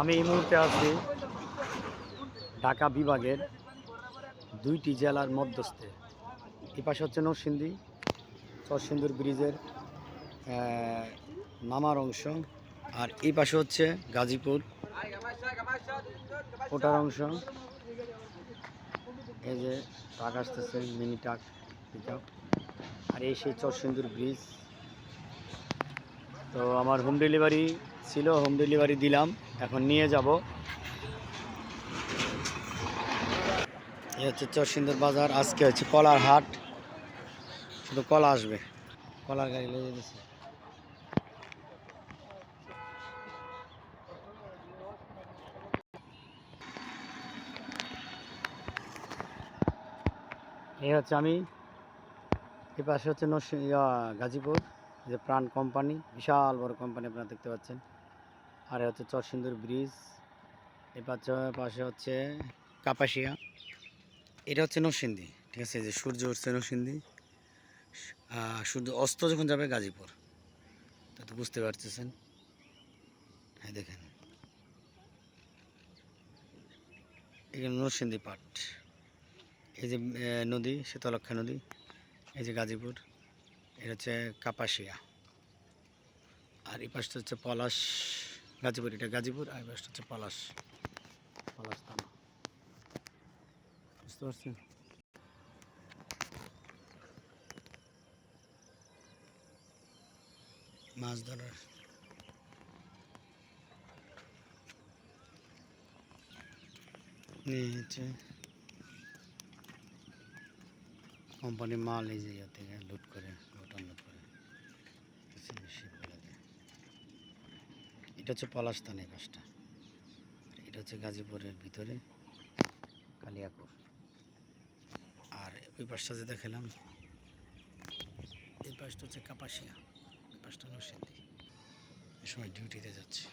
আমি এই মুহূর্তে আছি ঢাকা বিভাগের দুইটি জেলার মধ্যস্থে। এই পাশে হচ্ছে নরসিংদী, চরসিন্দুর ব্রিজের নামার অংশ, আর এই পাশে হচ্ছে গাজীপুর ওটার অংশ। এই যে ট্রাক আসতেছে, মিনি ট্রাক আর এই সেই চরসিন্দুর ব্রিজ। তো আমার হোম ডেলিভারি ছিল হোম ডেলিভারি দিলাম। এখন নিয়ে যাব। এই হচ্ছে চরসিন্দুর বাজার, আজকে হচ্ছে কলার হাট। শুধু কলা আসবে। কলার গাড়ি লেগে গেছে এই হচ্ছে আমি। এই পাশে হচ্ছে গাজীপুর যে প্রাণ কোম্পানি, বিশাল বড় কোম্পানি আপনারা দেখতে পাচ্ছেন। আর হচ্ছে চরসিন্দুর ব্রিজ এই পাশে পাশে হচ্ছে কাপাসিয়া। এটা হচ্ছে নরসিংদী ঠিক আছে? যে সূর্য উঠছে নরসিংদী আহ, সূর্য অস্ত যখন যাবে গাজীপুর। তা তো বুঝতে পারতেছেন? হ্যাঁ দেখেন। এখানে নরসিংদী পাট এই যে নদী শীতলক্ষা নদী এই যে গাজীপুর এটা হচ্ছে কাপাসিয়া। আর এই পাশটা হচ্ছে পলাশ গাজীপুর, এটা গাজীপুর, আর এই হচ্ছে পলাশ। পলাশ থানা। বুঝতে পারছেন? মাছ ধরার। নিয়ে হচ্ছে কোম্পানির মাল এই ইয়া থেকে লুট করে লুট আনলোড করে শিপগুলোতে এটা হচ্ছে পলাশস্থান এই পাশটা এটা হচ্ছে গাজীপুরের ভিতরে কালিয়াকুর। আর ওই পাশটা যে দেখালাম, এই পাশটা হচ্ছে কাপাসিয়া, এই নরসিংদী এই সময় ডিউটিতে যাচ্ছে।